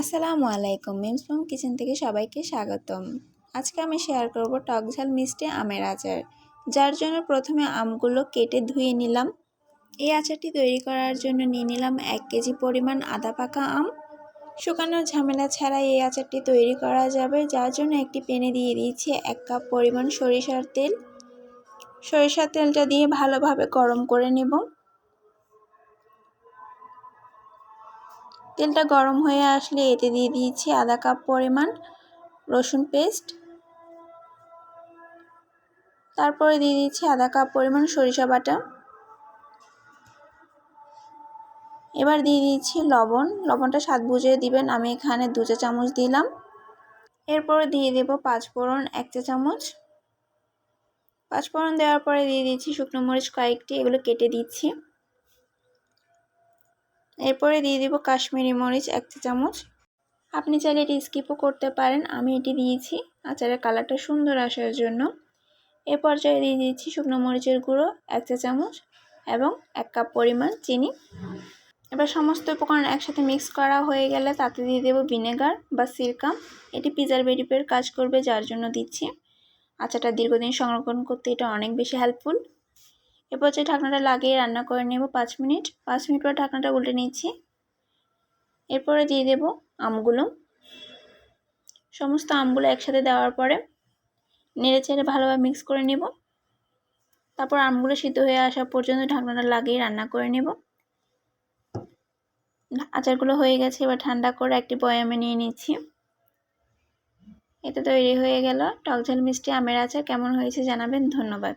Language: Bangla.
আসসালামু আলাইকুম, মিমস মম কিচেন থেকে সবাইকে স্বাগতম। আজকে আমি শেয়ার করব টকঝাল মিষ্টি আমের আচার, যার জন্য প্রথমে আমগুলো কেটে ধুয়ে নিলাম। এই আচারটি তৈরি করার জন্য নিয়ে নিলাম এক কেজি পরিমাণ আদা পাকা আম। শুকানোর ঝামেলা ছাড়া এই আচারটি তৈরি করা যাবে, যার জন্য একটি পেনে দিয়ে দিয়েছি এক কাপ পরিমাণ সরিষার তেল। সরিষার তেলটা দিয়ে ভালোভাবে গরম করে নেব। তেলটা গরম হয়ে আসলে এতে দিয়ে দিয়েছি আধা কাপ পরিমাণ রসুন পেস্ট। তারপরে দিয়ে দিচ্ছি আধা কাপ পরিমাণ সরিষা বাটা। এবার দিয়ে দিচ্ছি লবণ। লবণটা স্বাদ বুঝে দিবেন, আমি এখানে দু চা চামচ দিলাম। এরপরে দিয়ে দেব পাঁচ ফোড়ন, এক চা চামচ। পাঁচ ফোড়ন দেওয়ার পরে দিয়ে দিচ্ছি শুকনো মরিচ কয়েকটি, এগুলো কেটে দিচ্ছি। এরপরে দিয়ে দিব কাশ্মীরি মরিচ এক চা চামচ। আপনি চাইলে এটি স্কিপও করতে পারেন, আমি এটি দিয়েছি। আচারের কালারটা সুন্দর আসার জন্য। এ পর্যায়ে দিয়ে দিয়েছি শুকনো মরিচের গুঁড়ো এক চা চামচ এবং এক কাপ পরিমাণ চিনি। এবার সমস্ত উপকরণ একসাথে মিক্স করা হয়ে গেলে তাতে দিয়ে দেবো ভিনেগার বা সিরকাম এটি প্রিজারভেটিভের কাজ করবে, যার জন্য দিচ্ছি। আচারটা দীর্ঘদিন সংরক্ষণ করতে এটা অনেক বেশি হেল্পফুল এরপর যে ঢাকনাটা লাগিয়ে রান্না করে নেব পাঁচ মিনিট। পাঁচ মিনিট পর ঢাকনাটা উল্টে নিচ্ছি। এরপরে দিয়ে দেব আমগুলো। সমস্ত আমগুলো একসাথে দেওয়ার পরে নেড়ে চেড়ে ভালোভাবে মিক্স করে নেব। তারপর আমগুলো সিদ্ধ হয়ে আসা পর্যন্ত ঢাকনাটা লাগিয়ে রান্না করে নেব। আচারগুলো হয়ে গেছে, এবার ঠান্ডা করে একটি বয়ামে নিয়ে নিচ্ছি। এতে তৈরি হয়ে গেল টকঝাল মিষ্টি আমের আচার। কেমন হয়েছে জানাবেন? ধন্যবাদ।